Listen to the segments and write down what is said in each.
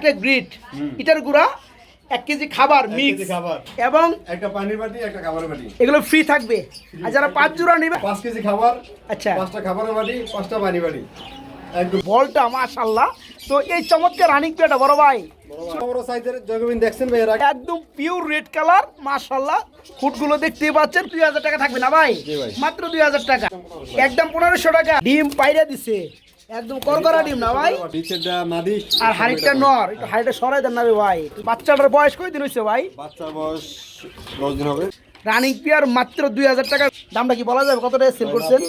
একটা গ্রিড এটার গুঁড়া এক কেজি খাবার মিক্স এবং একটা পানির বাটি একটা খাবারের বাটি। এগুলো ফ্রি থাকবে। আর যারা পাঁচ জোড়া নেবে পাঁচ কেজি খাবার আচ্ছা। পাঁচটা খাবারের বাটি পাঁচটা পানি বাটি। বলটা মাশাল্লাহ তো এই চমৎকার রানিং পেটা বড় ভাই। একদম পিওর রেড কালার মাশাল্লাহ ফুটগুলো দেখতেই পাচ্ছেন দুই হাজার টাকা থাকবে না ভাই? ভাই। মাত্র দুই হাজার টাকা। একদম পনেরোশো টাকা। ডিম পাইরা দিছে। একদম করকরা ডিম না ভাই? নিচেরটা মাদি। আর হাড়িটা নর একটু হাড়িটা সরাই দেন না রে ভাই। বাচ্চাটার বয়স কয়দিন হয়েছে ভাই? বাচ্চার বয়স দশ দিন হবে। রানিং পেয়ার মাত্র দুই হাজার টাকা। দামটা কি বলা যাবে? কত টাকা সেল করছেন?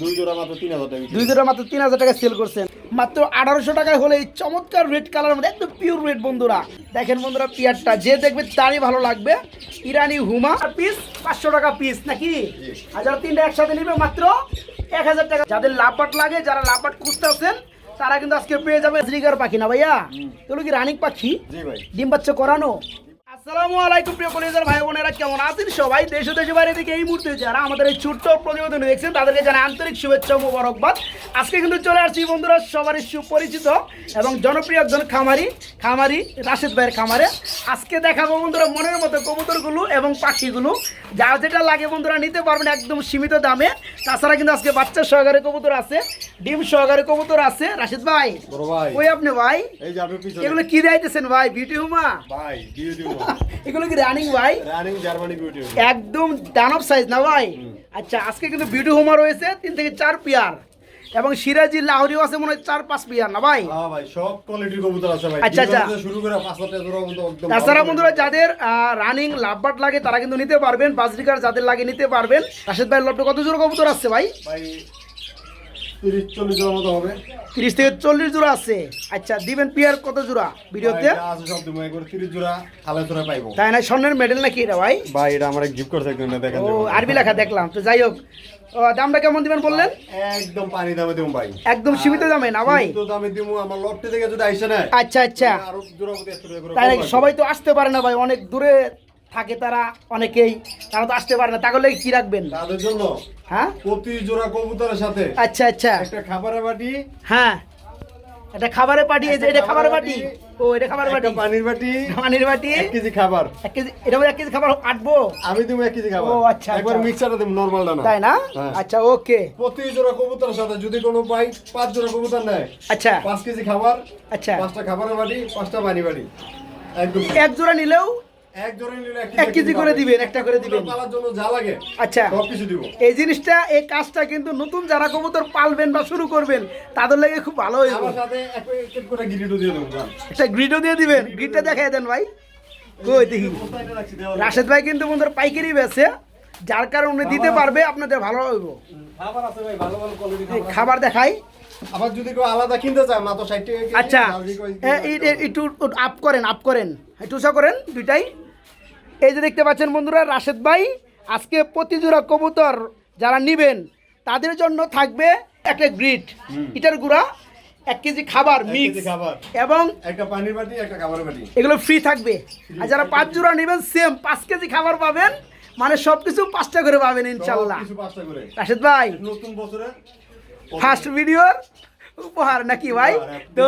দুই জোড়া মাত্র তিন হাজার টাকা। দুই জোড়া মাত্র তিন হাজার টাকা সেল করছেন। মাত্র আঠারোশো টাকায় হলে এই চমৎকার রেড কালার মধ্যে একদম পিওর রেড বন্ধুরা। দেখেন বন্ধুরা পিয়ারটা যে দেখবে তারই ভালো লাগবে। ইরানি হুমা পিস পাঁচশো টাকা পিস নাকি? যারা তিনটা একসাথে নিবে মাত্র এক হাজার টাকা। যাদের লাপাট লাগে যারা লাপাট খুঁজতে আছেন তারা কিন্তু আজকে পেয়ে যাবে। শ্রীকার পাখি না ভাইয়া? এগুলো কি রানিং পাখি? ডিম বাচ্চা করানো? আসসালামু আলাইকুম প্রিয় কলেজের ভাই বোনেরা কেমন আছেন সবাই? দেশ ও দেশের বাইরে থেকে এই মুহূর্তে যারা আমাদের এই ছোট্ট প্রতিবেদন দেখছেন তাদেরকে জানাই আন্তরিক শুভেচ্ছা মোবারকবাদ। আজকে কিন্তু চলে আসছি বন্ধুরা সবারই সুপরিচিত এবং জনপ্রিয় একজন খামারি খামারি রাশেদ ভাইয়ের খামারে। আজকে দেখাবো বন্ধুরা মনের মতো কবুতরগুলো এবং পাখিগুলো। যা যেটা লাগে বন্ধুরা নিতে পারবেন একদম সীমিত দামে। তাছাড়া কিন্তু আজকে বাচ্চা সহকারে কবুতর আছে ডিম সহকারে কবুতর আছে। রাশেদ ভাই ওই আপনি ভাই? এগুলো কি দিতেছেন ভাই? বিউটি হুমা? ভাই বিউটি এগুলো কি রানিং ভাই? রানিং জার্মানি বিউটি একদম দানব সাইজ না ভাই? আচ্ছা আজকে কিন্তু বিউটি হোমা রয়েছে তিন থেকে চার পিয়ার এবং সিরাজি লাহরিও আছে মনে হয় চার পাঁচ পিয়ার না ভাই? হ্যাঁ ভাই সব কোয়ালিটির কবুতর আছে ভাই। আচ্ছা, আচ্ছা। শুরু করে পাঁচ হাজার একদম তাছাড়া বন্ধুরা যাদের রানিং লাভবাট লাগে তারা কিন্তু নিতে পারবেন। বাজরিকার যাদের লাগে নিতে পারবেন। রাশেদ ভাই লবটা কত জোড়া কবুতর আছে ভাই? ভাই তিরিশ চল্লিশ জোড়া মতো হবে। তিরিশ থেকে চল্লিশ জোড়া আছে। আচ্ছা দিবেন পিয়ার কত জোড়া ভিডিওতে? আছে সব দিব। একবার তিরিশ জোড়া হালে জোড়া পাইবো। তাই না? স্বর্ণের মেডেল নাকি এটা ভাই? ভাই এটা আমার গিফট করছে একজন দেখেন ও আরবি লেখা দেখলাম। তো যাই হোক ও, দামটা কেমন দিবেন বললেন? একদম পানি দামে দিব ভাই। একদম সীমিত দামে না ভাই? তো দামে দিব। আমার লটটি থেকে যদি আইসে না আচ্ছা আচ্ছা। আরও জোড়া করে তাই নাকি? সবাই তো আসতে পারে না ভাই অনেক দূরে থাকে তারা অনেকেই তারা তো আসতে পারে না। তাহলে কি রাখবেন? তাদের জন্য হ্যাঁ? প্রতি জোড়া কবুতরের সাথে আচ্ছা আচ্ছা। একটা খাবারের বাটি। হ্যাঁ। এটা খাবারের পাটি এই যে এটা খাবারের বাটি? ও এটা খাবারের বাটি? পানির বাটি। পানির বাটি? এক কেজি খাবার। এক কেজি এটা মধ্যে এক কেজি খাবার আটবো? আমি দিব এক কেজি খাবার। ও, আচ্ছা, একবার। মিক্সারটা দিব নরমালটা না। তাই না? হ্যাঁ। আচ্ছা ওকে। প্রতি জোড়া কবুতরের সাথে যদি কোনো ভাই পাঁচ জোড়া কবুতর নেয় আচ্ছা। পাঁচ কেজি খাবার আচ্ছা। পাঁচটা খাবারের বাটি পাঁচটা পানি বাটি। একদম। এক জোড়া নিলেও এক কেজি করে দিবেন, একটা করে দিবেন। আচ্ছা। এই জিনিসটা এই কাজটা কিন্তু নতুন যারা কবুতর পালবেন বা শুরু করবেন তাদের লাগে খুব ভালো হইব। একটা গ্রিডও দিয়ে দিবেন। গ্রিডটা দেখাই দেন ভাই। কই দেখি। রাশেদ ভাই কিন্তু বন্ধুর পাইকারি বেছে যার কারণে দিতে পারবে আপনাদের ভালো হইব। খাবার দেখাই। আবার যদি কেউ আলাদা কিনতে চায় মাত্র ষাট টাকা আচ্ছা। একটু আপ করেন আপ করেন। একটু করেন দুইটাই। এই যে দেখতে পাচ্ছেন বন্ধুরা রাশেদ ভাই আজকে প্রতি জোড়া কবুতর যারা নিবেন তাদের জন্য থাকবে একটা গ্রিড ইটার গুঁড়া এক কেজি খাবার মিক্স। খাবার। এবং একটা পানির বাটি একটা খাবারের বাটি। এগুলো ফ্রি থাকবে। আর যারা পাঁচ জোড়া নেবেন সেম পাঁচ কেজি খাবার পাবেন। মানে সব কিছু পাঁচটা করে পাবেন ইনশাল্লাহ। রাশেদ ভাই নতুন বছরে ফার্স্ট ভিডিওর উপহার নাকি ভাই? তো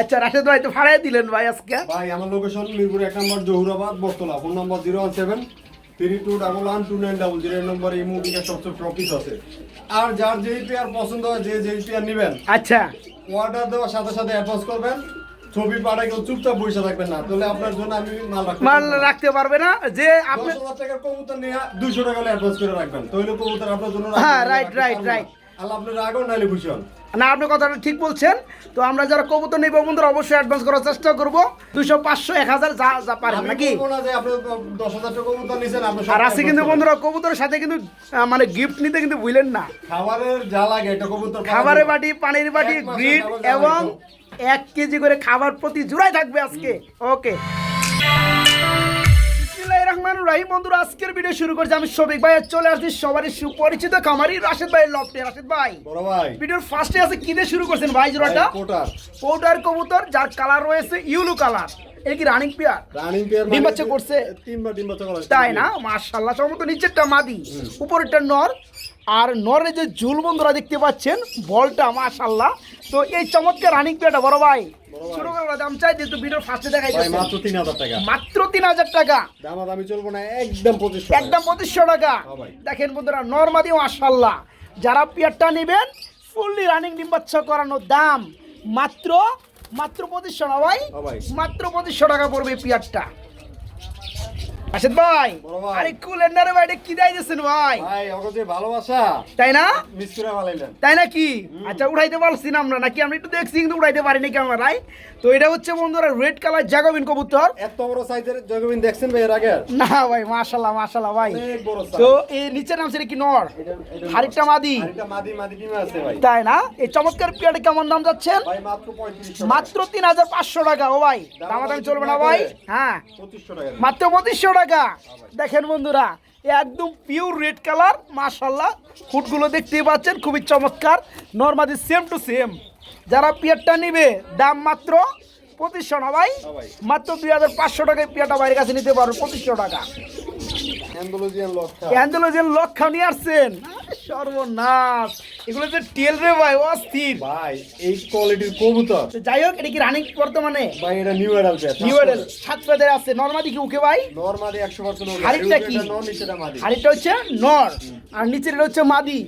আচ্ছা রাশেদ ভাই তো ভাড়াই দিলেন ভাই আজকে। ভাই আমার লোকেশন মিরপুর এক number Jahurabad Battala. Phone number zero one seven three two double one two nine double zero. Number এই মুভিটা সবচেয়ে প্রফিট আছে। আর যার যেই পেয়ার পছন্দ হয় যে যেই পেয়ার নেবেন আচ্ছা। অর্ডার দেওয়ার সাথে সাথে অ্যাডভান্স করবেন। ছবি পাঠায় কেউ চুপচাপ বসে থাকবেন না তাহলে আপনার জন্য আমি মাল রাখব মাল রাখতে পারবে না যে আপনি দশ হাজার টাকার কবুতর নিয়ে দুইশো টাকা অ্যাডভান্স করে রাখবেন। তাহলে কবুতর আপনার জন্য হ্যাঁ, রাখতে right, না। right. আল্লাহ আপনার রাগও নাইলে খুশি হন। না আপনি কথাটা ঠিক বলছেন। তো আমরা যারা কবুতর নেব বন্ধুরা অবশ্যই অ্যাডভান্স করার চেষ্টা করব। দুশো পাঁচশো এক হাজার যা যা পারেন নাকি? আর আছে কিন্তু বন্ধুরা কবুতরের সাথে কিন্তু মানে গিফট নিতে কিন্তু ভুলেন না। খাবারের যা লাগে এটা কবুতর খাবারের বাটি পানির বাটি গ্রিড এবং এক কেজি করে খাবার প্রতি জোড়াই থাকবে আজকে। ওকে। রাহিম বন্ধুরা আজকের ভিডিও শুরু করছি। আমি শফিক ভাই চলে আসছি সবারই সুপরিচিত খামারি রাশেদ ভাই লফটে রাশেদ ভাই। বড় ভাই। ভিডিওর ফার্স্টে আছে কি দিয়ে শুরু করছেন ভাই জোড়াটা? কোটার পোটার কবুতর যার কালার রয়েছে ইউলু কালার এই কি রানিং পেয়ার রানিং পেয়ার ডিম বাচ্চা করছে? তিনবার ডিম বাচ্চা করা তাই না? মাশাআল্লাহ সম্ভবত নিচেরটা মাদি উপরেরটা নর। আর নরে যে জুল বন্ধুরা দেখতে পাচ্ছেন বলটা মাশাল্লাহ তো এই চমৎকার রানিং পেয়াটা বড় ভাই। করে দাম চাই যেহেতু ভিডিও ফার্স্টে দেখাই মাত্র তিন হাজার টাকা। মাত্র তিন হাজার টাকা। দাম দামি চলবো না একদম পঁচিশ একদম পঁচিশশো টাকা। হ্যাঁ। দেখেন বন্ধুরা নর্মাদি মাশাল্লাহ যারা পেয়ারটা নেবেন ফুললি রানিং ডিম বাচ্চা করানো দাম মাত্র মাত্র পঁচিশশো না হ্যাঁ ভাই। মাত্র পঁচিশশো টাকা পড়বে পেয়ারটা। ভাই আরে কুলেন্ডারে ভাই কি দাই দিছেন ভাই? ভাই ওকে যে ভালোবাসা তাই না? মিস করে ভালাইলেন তাই নাকি? আচ্ছা উঠাইতে পারছি না আমরা নাকি আমরা একটু দেখছি কিন্তু উঠাইতে পারিনি ক্যামেরায় তো এটা হচ্ছে বন্ধুরা রেড কালার জাগবিন কবুতর। এত বড় সাইজের জগবিন দেখছেন ভাই এর আগে না ভাই মাশাল্লাহ মাশাল্লাহ ভাই। তো এই নিচের নাম সেটা কি নর? হারিকটা মাদি। আরেকটা মাদি মাদি ডিমে আছে ভাই। তাই না? এই চমৎকার পিয়াটা কেমন দাম যাচ্ছেন? ভাই মাত্র পঁয়ত্রিশশো মাত্র তিন হাজার পাঁচশো টাকা ও ভাই। দাম দামাদামি চলবে না ভাই? হ্যাঁ। পঁচিশশো টাকা। মাত্র পঁচিশশো টাকা। দেখেন বন্ধুরা একদম পিওর রেড কালার মাশাল্লাহ। ফুটগুলো দেখতেই পাচ্ছেন খুবই চমৎকার। নর্মালি সেম টু সেম যারা পিয়ারটা নিবে দাম মাত্র পঁচিশশো না ভাই? মাত্র দুই হাজার পাঁচশো টাকায় পিয়াটা বাইরের কাছে নিতে পারব পঁচিশশো টাকা। অ্যান্ডোলজিয়ান লক্ষা। অ্যান্ডেলো যে নিয়ে আসছেন। সর্বনাশ। এগুলো যে টেল রে ভাই অস্থির। ভাই এই কোয়ালিটির কবুতর। তো যাই হোক এটা কি রানিং বর্তমানে? ভাই এটা নিউ এডাল নিউ এডেল সাত আছে। নর্মাদি কি ওকে ভাই? একশো পার্সেন্ট আরেকটা কি? হচ্ছে নর আর নিচের হচ্ছে মাদি।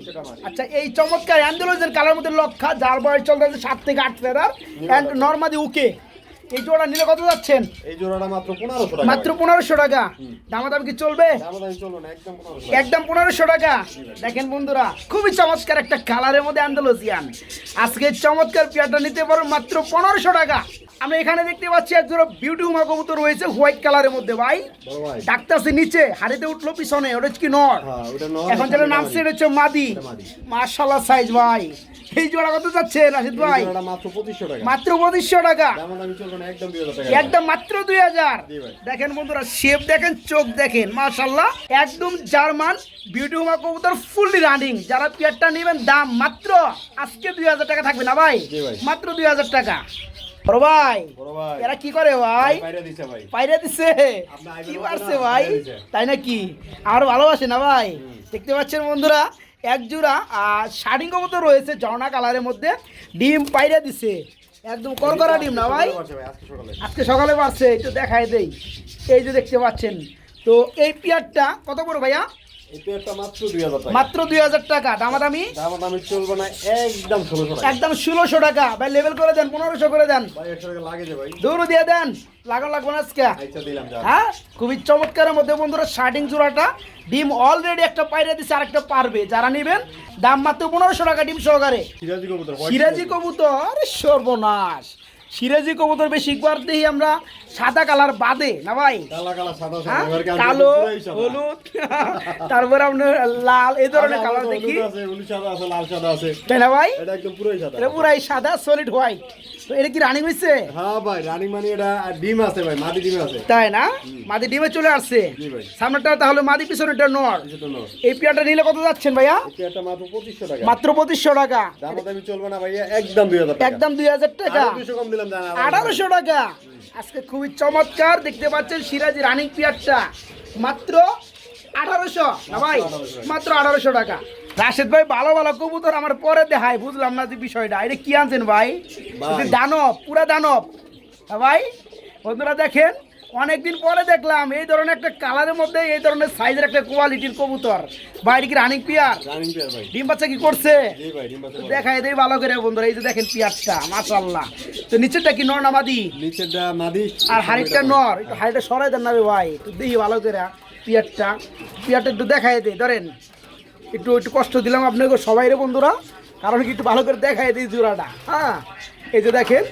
আচ্ছা এই চমৎকার অ্যান্ডেলোজের কালার মধ্যে লক্ষা যার বয়স চলতেছে সাত থেকে আট ফেদার অ্যান্ড নর্মাদি উকে। এই জোড়া নিলে কত যাচ্ছেন? এই জোড়াটা মাত্র পনেরোশো টাকা। মাত্র পনেরোশো টাকা। দামাদামি কি চলবে? একদম পনেরোশো টাকা। দেখেন বন্ধুরা খুবই চমৎকার একটা কালারের মধ্যে আন্দালুসিয়ান। আজকে চমৎকার পেয়ারটা নিতে পারো মাত্র পনেরোশো টাকা। আমরা এখানে দেখতে পাচ্ছি একজোড়া বিউটি উমা কবুতর রয়েছে হোয়াইট কালারের মধ্যে ভাই। ভাই। নিচে হাড়িতে উঠল পিছনে ওটা কি নর? হ্যাঁ এখন যেটা নাম সেটা হচ্ছে মাদি। মার্শাল্লাহ সাইজ ভাই। এই জোড়া কত যাচ্ছে রাশিদ ভাই? মাত্র পঁচিশশো টাকা। একদম মাত্র দুই হাজার। দেখেন বন্ধুরা শেপ দেখেন চোখ দেখেন মাশাল্লাহ একদম জার্মান বিউটি হোমা কবুতর ফুললি রানিং যারা পেয়ারটা নেবেন দাম মাত্র আজকে দুই হাজার টাকা থাকবে না ভাই? ভাই। মাত্র দুই হাজার টাকা। বড় ভাই। এরা কি করে ভাই? পাইরে দিছে কি পারছে ভাই। তাই নাকি? আর ভালোবাসে না ভাই? দেখতে পাচ্ছেন বন্ধুরা এক জোড়া আর শাড়ি কবুতর রয়েছে জর্না কালারের মধ্যে। ডিম পাইরে দিছে। একদম করকরা ডিম না ভাই? আজকে সকালে, পারছে একটু দেখাই দেই। এই যে দেখতে পাচ্ছেন। তো এই পেয়ারটা কত করে ভাইয়া? মাত্র দুই হাজার টাকা। মাত্র দুই হাজার টাকা দামাদামি? দামাদামি চলবে না একদম ষোলোশো টাকা। একদম ষোলোশো টাকা। ভাই লেভেল করে দেন পনেরোশো করে দেন। ভাই একশো টাকা লাগে যে ভাই। দৌড় দিয়ে দেন লাগান লাগবো না আজকে। দিলাম যা হ্যাঁ? খুবই চমৎকারের মধ্যে বন্ধুরা শার্টিং জোড়াটা ডিম অলরেডি একটা পাইরে দিচ্ছে আর একটা পারবে। যারা নেবেন দাম মাত্র পনেরোশো টাকা ডিম সহকারে। সিরাজি কবুতর white সিরাজি কবুতর। কবুতর আরে সর্বনাশ। সিরাজি কবুতর বেশি দেখি আমরা সাদা কালার বাদে না ভাই কালা হ্যাঁ? কালো হলুদ তারপরে আমরা লাল এই ধরনের কালার দেখি লাল সাদা আছে। তাই না ভাই এটা একদম পুরোই সাদা। এটা পুরাই সাদা সলিড হোয়াইট তো এটা কি রানিং হয়েছে হ্যাঁ ভাই, রানিং মানে এটা ডিম আছে ভাই, মাদি ডিম আছে। তাই না? মাদি ডিমে চলে আসছে। সামনেটা তাহলে মাদি পিছনেটা নর। এই পেয়ারটা নিলে কত যাচ্ছেন ভাইয়া? পেয়ারটা মাত্র 2500 টাকা। মাত্র পঁচিশশো টাকা। দামাদামি চলবে না ভাইয়া, একদম 2000 টাকা। একদম দুই হাজার টাকা। 200 কম দিলাম, জান, আরও আঠারোশো টাকা। আজকে খুবই চমৎকার দেখতে পাচ্ছেন সিরাজি রানিং পিয়ারটা। মাত্র আঠারোশো। না ভাই মাত্র আঠারোশো টাকা। রাশেদ ভাই ভালো ভালো কবুতর আমার পরে দেখায় বুঝলাম না যে বিষয়টা। এটা কি আনছেন ভাই। দানব পুরা দানব। হ্যাঁ ভাই বন্ধুরা দেখেন অনেকদিন পরে দেখলাম এই ধরনের একটা কালারের মধ্যে এই ধরনের সাইজের একটা কোয়ালিটির কবুতর। বাইরে কি রানিং পিয়ার। ডিম বাচ্চা কি করছে। দেখাই দেই ভালো করে বন্ধুরা এই যে দেখেন পিয়ারটা মাশাআল্লাহ। তো নিচেরটা কি নর নামাদি নিচেরটা মাদি, আর হাড়িটা নর একটু হাড়িটা সরাই দেন না রে ভাই একটু দেখি ভালো করে পিয়ারটা। পিয়ারটা একটু দেখাই দেই ধরেন। একটু একটু কষ্ট দিলাম আপনাকে সবাই রে বন্ধুরা। কারণ কি একটু ভালো করে দেখাই দিই জোড়াটা। হ্যাঁ? এই যে দেখেন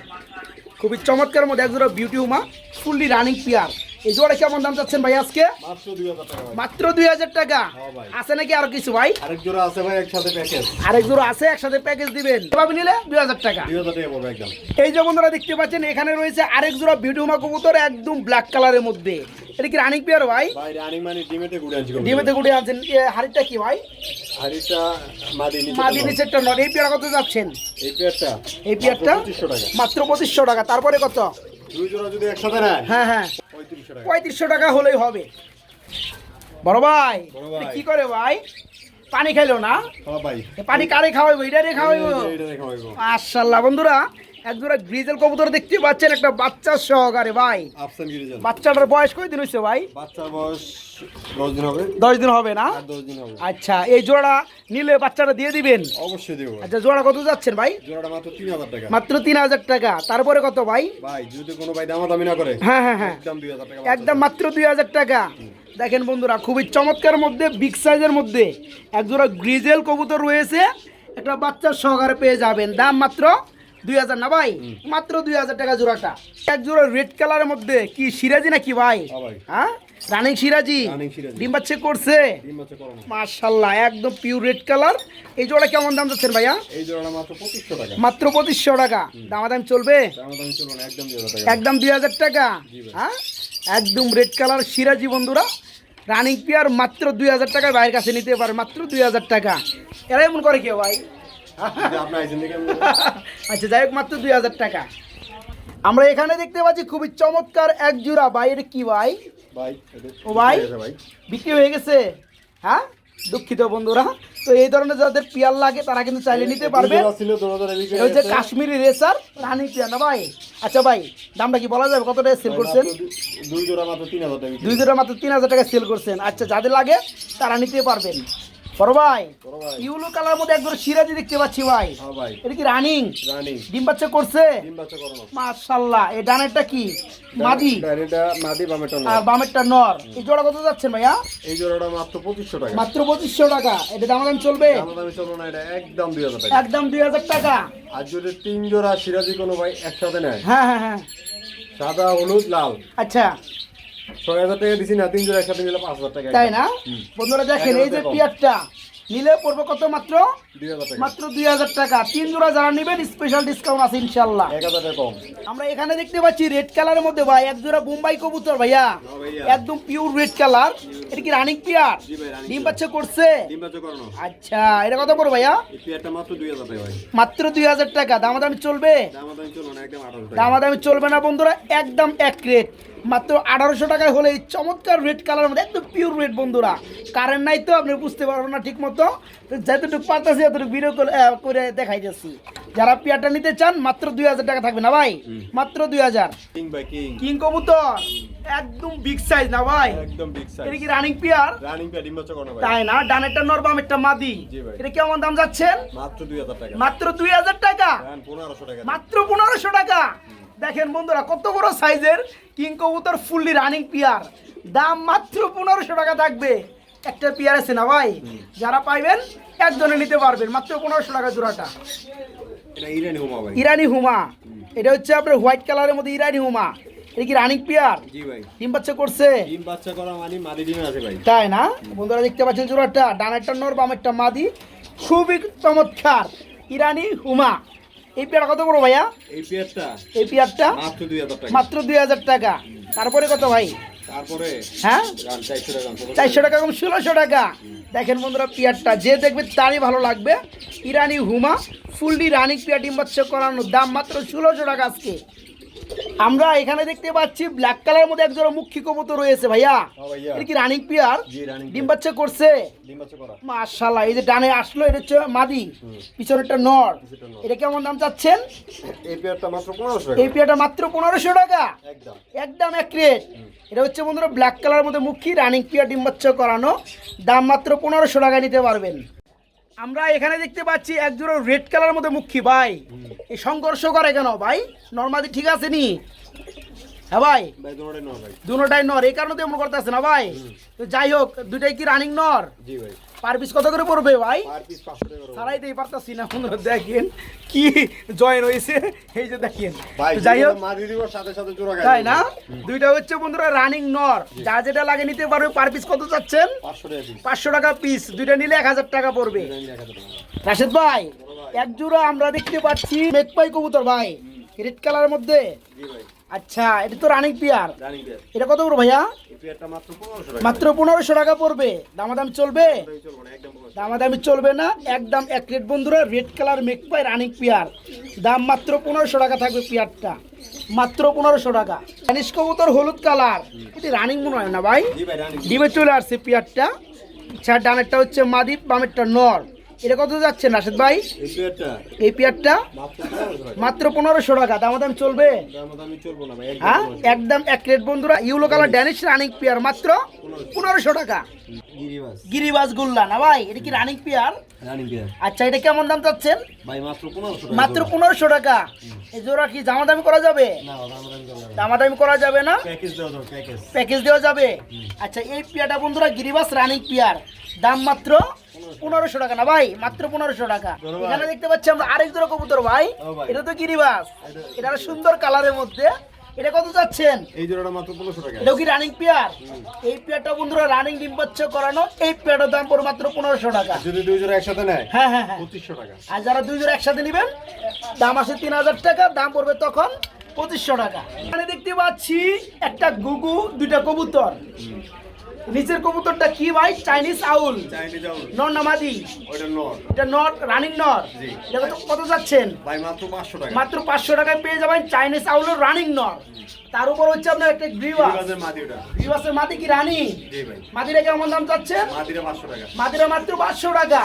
খুবই চমৎকার মধ্যে এক জোড়া বিউটি উমা ফুললি রানিং পিয়ার এই জোড়া কেমন দাম চাচ্ছেন ভাই আজকে? মাত্র 2000 টাকা ভাই। মাত্র দুই হাজার টাকা? হ্যাঁ আছে নাকি আরও কিছু ভাই? আরেক জোড়া আছে ভাই, একসাথে প্যাকেজ। আরেক জোড়া আছে একসাথে প্যাকেজ দিবেন। এভাবে নিলে দুই হাজার টাকা। 2000 টাকা পড়বে একদম। এই যে বন্ধুরা দেখতে পাচ্ছেন এখানে রয়েছে আরেক জোড়া বিউটি হুমা কবুতর একদম ব্ল্যাক কালারের মধ্যে। এটা কি রানিং পেয়ার ভাই? ভাই, রানিং মানে ডিমেতে ঘুরে আনছি কবুতর। ডিমেতে গুড়ে আনছেন। এ, হাড়িটা কি ভাই? হাড়িটা মাদি, নিচেরটা মাদি। নিচেরটা এই পেয়ার কত যাচ্ছেন? এই পেয়ারটা এই পেয়ারটা মাত্র 2500 টাকা। মাত্র পঁচিশশো টাকা। তারপরে কত? দুই জোড়া যদি একসাথে নেয়, হ্যাঁ হ্যাঁ। 3500 টাকা। পঁয়ত্রিশশো টাকা হলেই হবে। বড় ভাই কি করে ভাই? পানি খাইলো না? হ্যাঁ ভাই। পানি কারে খাওয়াইবো? এটা রে খাওয়াইবো। দেখা বন্ধুরা। একজোড়া গ্রিজেল কবুতর দেখতে পাচ্ছেন একটা বাচ্চা সহকারে ভাই। আফসান গিরিজান। বাচ্চাটার বয়স কয়দিন হয়েছে ভাই? বাচ্চার বয়স দশ দিন হবে। দশ দিন হবে না? দিন হবে। আচ্ছা এই জোড়া নিলে বাচ্চাটা দিয়ে দিবেন? অবশ্যই দেবো আচ্ছা জোড়া কত যাচ্ছেন ভাই? জোড়াটা মাত্র তিন হাজার টাকা। মাত্র তিন হাজার টাকা। তারপরে কত ভাই? ভাই যদি কোনো ভাই দামাদামি না করে হ্যাঁ হ্যাঁ হ্যাঁ। একদম দুই হাজার টাকা একদম মাত্র দুই হাজার টাকা। দেখেন বন্ধুরা খুবই চমৎকার মধ্যে বিগ সাইজের মধ্যে একজোড়া গ্রিজেল কবুতর রয়েছে। একটা বাচ্চার সহকারে পেয়ে যাবেন। দাম মাত্র দুই হাজার না ভাই? মাত্র দুই হাজার টাকা জোড়াটা। এক জোড়া রেড কালারের মধ্যে কি সিরাজি নাকি ভাই? হ্যাঁ হ্যাঁ? রানিং সিরাজি। ডিম বাচ্চা করছে। মার্শাল্লাহ একদম পিওর রেড কালার এই জোড়া কেমন দাম যাচ্ছেন ভাইয়া? এই জোড়াটা মাত্র পঁচিশশো টাকা। মাত্র পঁচিশশো টাকা। দামাদাম চলবে? দামাদামি চলবে না একদম দুই হাজার টাকা। একদম দুই হাজার টাকা? হ্যাঁ? একদম রেড কালার সিরাজি বন্ধুরা। রানিং পেয়ার মাত্র দুই হাজার টাকায় বাইরের কাছে নিতে পারে মাত্র দুই হাজার টাকা। এরা এমন করে কেউ ভাই? আচ্ছা যাই হোক মাত্র দুই হাজার টাকা। আমরা এখানে দেখতে পাচ্ছি খুবই চমৎকার এক জোড়া কি ভাই? এটা ও ভাই? আছে ভাই। বিক্রি হয়ে গেছে। হ্যাঁ? দুঃখিত বন্ধুরা। তো এই ধরনের যাদের পিয়ার লাগে তারা কিন্তু চাইলে নিতে পারবে। হচ্ছে কাশ্মীরি রেসার রানিং পিয়ার না ভাই? আচ্ছা ভাই দামটা কি বলা যাবে? কত টাকা সেল করছেন? দুই জোড়া মাত্র তিন হাজার টাকা দুই জোড়া মাত্র তিন হাজার টাকা সেল করছেন। আচ্ছা যাদের লাগে তারা নিতে পারবেন। বড় ভাই ইউলো কালার মধ্যে একদম সিরাজি দেখতে পাচ্ছি ভাই। হ্যাঁ এটা কি রানিং? ডিম বাচ্চা করছে? মাশাল্লাহ এই ডানেরটা কি? মাদি? মাদি বামেটা আর বামেরটা নর। এই জোড়া কত যাচ্ছেন ভাইয়া? এই জোড়াটা মাত্র টাকা। মাত্র পঁচিশশো টাকা। এটা দাম দাম চলবে? চলবে না এটা একদম দুই হাজার টাকা। একদম দুই হাজার টাকা। আর যদি তিন জোড়া সিরাজি কোনো ভাই একসাথে নেয়? হ্যাঁ হ্যাঁ হ্যাঁ। সাদা হলুদ লাল। আচ্ছা। ছয় হাজার টাকা দিছি না তিন জোড়া একসাথে নিলে পাঁচ হাজার টাকা তাই না? বন্ধুরা দেখেন এই যে একদম কম। পিয়ারটা নিলে পড়বে কত মাত্র? দুই হাজার টাকা। মাত্র দুই হাজার টাকা। তিন জোড়া যারা নেবেন স্পেশাল ডিসকাউন্ট আছে ইনশাল্লাহ এক হাজার টাকা কম। আমরা এখানে দেখতে পাচ্ছি রেড কালারের মধ্যে ভাই এক জোড়া বোম্বাই কবুতর ভাইয়া। একদম পিওর রেড কালার এটা কি রানিং পিয়ার জি ভাই, running ডিম। বাচ্চা করছে? আচ্ছা এটা কত পড়ো ভাইয়া? মাত্র দুই হাজার টাকা দামাদামি চলবে? দামাদামি চলবে না বন্ধুরা একদম এক রেট মাত্র আঠারোশো টাকায় হলে এই চমৎকার রেড কালার মধ্যে একদম পিওর রেড বন্ধুরা। কারেন্ট নাই তো আপনি বুঝতে পারবেন না ঠিক মতো তো যতটুকু পারতেছি এতটুকু ভিডিও করে দেখাই যাচ্ছি যারা পেয়ারটা নিতে চান মাত্র দুই হাজার টাকা থাকবে না ভাই? মাত্র দুই হাজার। কিং কবুতর। একদম বিগ সাইজ না ভাই? একদম বিগ সাইজ এটা কি রানিং পেয়ার রানিং পেয়ার ডিম বাচ্চা করো না ভাই। তাই না? ডানেরটা নর বামেরটা মাদি। এটা কেমন দাম যাচ্ছে? মাত্র দুই হাজার টাকা। মাত্র দুই হাজার টাকা? দেন পনেরোশো টাকা। মাত্র পনেরোশো টাকা? দেখেন বন্ধুরা কত বড় সাইজের কিং কবুতর ফুললি রানিং পিয়ার। দাম মাত্র পনেরোশো টাকা থাকবে। একটা পিয়ার আছে না ভাই? যারা পাইবেন একজনে নিতে পারবেন। মাত্র পনেরোশো টাকা জোড়াটা। ইরানি হোমা এটা হচ্ছে আপনার হোয়াইট কালারের মধ্যে ইরানি হুমা। এটা কি রানিং পিয়ার? জি ভাই। ডিম বাচ্চা করছে? ডিম বাচ্চা করা মানে মাদি ডিমে আছে ভাই। তাই না? বন্ধুরা দেখতে পাচ্ছেন জোড়াটা। ডানেরটা নর বামেরটা মাদি। খুবই চমৎকার। ইরানি হুমা। এই কত বড় ভাইয়া? এই পেয়ারটা এই পেয়ারটা মাত্র টাকা। মাত্র দুই হাজার টাকা। তারপরে কত ভাই? তারপরে হ্যাঁ? গান চারশো টাকা গান কম ষোলোশো টাকা। দেখেন বন্ধুরা পিয়ারটা যে দেখবে তারই ভালো লাগবে। ইরানি হুমা ফুললি রানিং পিয়া ডিম বাচ্চা করানোর দাম মাত্র ষোলোশো টাকা আজকে। আমরা এখানে দেখতে পাচ্ছি ব্ল্যাক কালার মধ্যে একজোড়া মুখী কবুতর রয়েছে ভাইয়া। হ্যাঁ এটা কি রানিং পিয়ার ডিম বাচ্চা করছে? ডিম মাশাল্লাহ এই যে ডানে আসলো এটা হচ্ছে মাদি পিছনেরটা নর। এটা কেমন দাম চাচ্ছেন? এই পেয়ারটা মাত্র পনেরোশো টাকা। এই পিয়াটা মাত্র পনেরোশো টাকা? একদম। একদম এক রেট এটা হচ্ছে বন্ধুরা ব্ল্যাক কালার মধ্যে মুখী রানিং পিয়া ডিম বাচ্চা করানো। দাম মাত্র পনেরোশো টাকা নিতে পারবেন। আমরা এখানে দেখতে পাচ্ছি একজোড়া রেড কালার মধ্যে মুখী ভাই। এই সংঘর্ষ করে কেন ভাই? নর্মালি ঠিক আছে নি? হ্যাঁ ভাই? দুটাই নর এই কারণে তো এমন করতে আছে না ভাই? তো যাই হোক দুটাই কি রানিং নর? জি ভাই। পার পিস কত করে পড়বে ভাই? টাকা সারাইতেই পারতাছি না দেখেন কি জয়েন হয়েছে এই যে দেখেন। যাই হোক। তাই না? দুইটা হচ্ছে বন্ধুরা রানিং নর। যা যেটা লাগে নিতে পারবে পার পিস কত চাচ্ছেন? পাঁচশো টাকা পিস দুইটা নিলে এক হাজার টাকা পড়বে। রাশেদ ভাই এক জোড়া আমরা দেখতে পাচ্ছি মেঘপাই কবুতর ভাই। রেড কালারের মধ্যে? আচ্ছা এটা তো রানিং পিয়ার এটা কত বড় ভাইয়া? মাত্র পনেরোশো টাকা। পড়বে। দামাদাম চলবে। দামাদামি চলবে না একদম এক রেট। বন্ধুরা রেড কালার মেঘপাই রানিং পিয়ার দাম মাত্র পনেরোশো টাকা থাকবে পিয়ারটা মাত্র পনেরোশো টাকা। চাইনিজ কবুতর হলুদ কালার। এটি রানিং মনে হয় না ভাই? ডিমে চলে আসছে পিয়ারটা আচ্ছা ডানেরটা হচ্ছে মাদি বামেরটা নর। এটা কত যাচ্ছেন রাশেদ ভাই? এই পেয়ারটা। মাত্র পনেরোশো টাকা। দামাদাম চলবে? দাম হ্যাঁ? একদম এক রেট বন্ধুরা yellow colour Danish running pair মাত্র পনেরোশো। টাকা। গিরিবাস। গুল্লা না ভাই এটা কি রানিং পেয়ার? আচ্ছা এটা কেমন দাম চাচ্ছেন? মাত্র পনেরোশো টাকা এই জোড়া কি দামাদামি করা যাবে? দাম দাম দামাদামি করা যাবে না? প্যাকেজ দেওয়া যাবে প্যাকেজ। প্যাকেজ দেওয়া যাবে? আচ্ছা এই পেয়ারটা বন্ধুরা গিরিবাস রানিং পেয়ার। দাম মাত্র পনেরোশো টাকা না ভাই মাত্র পনেরোশো টাকা। এখানে দেখতে পাচ্ছি আমরা আরেক জোড়া কবুতর ভাই। এটা তো গিরিবাস। এটা সুন্দর কালারের মধ্যে। এটা কত চাচ্ছেন? এই জোড়াটা মাত্র পনেরোশো টাকা। এটাও কি রানিং পেয়ার এই পেয়ারটা বন্ধুরা রানিং ডিম বাচ্চা করানো। এই পেয়ারটার দাম পড়ে মাত্র পনেরোশো টাকা। যদি দুই জোড়া একসাথে নেয় হ্যাঁ হ্যাঁ হ্যাঁ। পঁচিশশো টাকা। আর যারা দুই জোড়া একসাথে নেবেন দাম আছে তিন হাজার টাকা দাম পড়বে তখন পঁচিশশো টাকা। এখানে দেখতে পাচ্ছি একটা গুগু দুইটা কবুতর। নিচের কবুতরটা কি ভাই? চাইনিজ আউল চাইনিজ নর নামাদি এটা নর রানিং নর। এটা কত- যাচ্ছেন? ভাই মাত্র পাঁচশো টাকা। মাত্র পাঁচশো টাকায় পেয়ে যাবেন চাইনিজ আউলের রানিং নর। তার উপর হচ্ছে আপনার একটা ওটা। গ্রিওয়াসের মাদি কি রানিং মাদিরা কেমন দাম চাচ্ছেন টাকা। মাদিরা মাত্র পাঁচশো টাকা।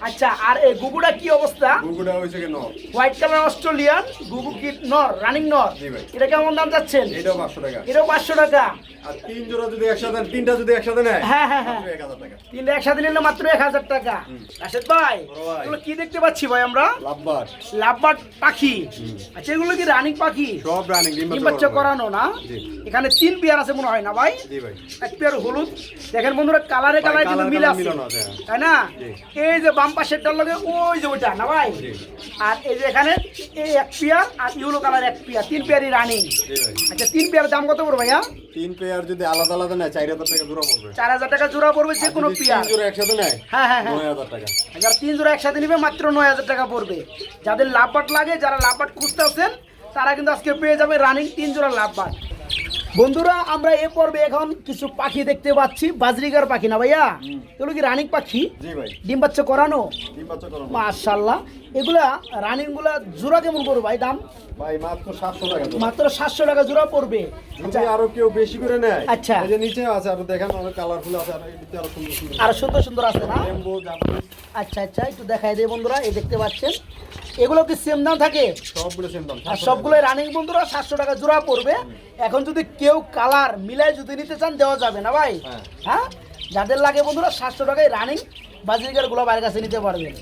আচ্ছা আর এই গুগুটা কি অবস্থা? গুগুটা হয়েছে কি নট হোয়াইট কালার অস্ট্রেলিয়ান গুগু কি নর রানিং নর। এটা কেমন দাম যাচ্ছেন এটাও পাঁচশো টাকা। এটাও পাঁচশো টাকা। আর তিন জোড়া যদি একসাথে তিনটা যদি একসাথে নেয়? হ্যাঁ হ্যাঁ হ্যাঁ। মাত্র এক হাজার টাকা। তিনটা একসাথে নিলে মাত্র এক হাজার টাকা। রাশেদ ভাই এগুলো কি দেখতে পাচ্ছি ভাই আমরা? লাভবার। লাভবার্ড পাখি। আচ্ছা এগুলো কি রানিং পাখি? সব রানিং ডিম ডিম বাচ্চা করানো। না? এখানে তিন পেয়ার আছে মনে হয় না ভাই? এক পেয়ার হলুদ। দেখেন বন্ধুরা কালারে কালারে কিন্তু মিলে আছে। হ্যাঁ। তাই না? এই যে বাম পাশেরটার লগে ওই যে ওইটা না ভাই? আর এই যে এখানে এই এক পেয়ার আর ইউলো কালার এক পেয়ার তিন পেয়ারই রানিং। আচ্ছা তিন পেয়ার দাম কত পড়বে ভাইয়া? তিন পেয়ার যদি আলাদা আলাদা নেয় চার হাজার টাকা জোড়া পড়বে। চার হাজার টাকা জোড়া পড়বে যে আর কোনো যদি জোড়া একসাথে নেয় হ্যাঁ হ্যাঁ হ্যাঁ। টাকা। তিন জোড়া একসাথে নিবে মাত্র নয় হাজার টাকা পড়বে। যাদের লাভবাট লাগে যারা লাভবাট খুঁজতে আছেন তারা কিন্তু আজকে পেয়ে যাবে রানিং তিন জোড়া লাভ লাভবাট। বন্ধুরা আমরা এ পর্বে এখন কিছু পাখি দেখতে পাচ্ছি। বাজরিগার পাখি না ভাইয়া? এগুলো কি রানিং পাখি? ডিম বাচ্চা করানো? মাশাল্লাহ এগুলা রানিংগুলা জোড়া কেমন পড়বে ভাই দাম? ভাই মাত্র সাতশো টাকা মাত্র সাতশো টাকা জোড়া পড়বে। যদি আরও কেউ বেশি করে নেয় আচ্ছা। এই যে নিচে আছে আর দেখেন অনেক কালারফুল আছে আর আরও সুন্দর সুন্দর আর সুন্দর সুন্দর আছে না? আচ্ছা আচ্ছা একটু দেখাই দেয় বন্ধুরা এই দেখতে পাচ্ছেন। এগুলো কি সেম দাম থাকে? সবগুলো সেম দাম আর সবগুলো রানিং বন্ধুরা সাতশো টাকা জোড়া পড়বে। এখন যদি কেউ কালার মিলাই যদি নিতে চান দেওয়া যাবে না ভাই। হ্যাঁ। হ্যাঁ? যাদের লাগে বন্ধুরা সাতশো টাকায় রানিং বাজিকারগুলো বাইরের কাছে নিতে পারবেন।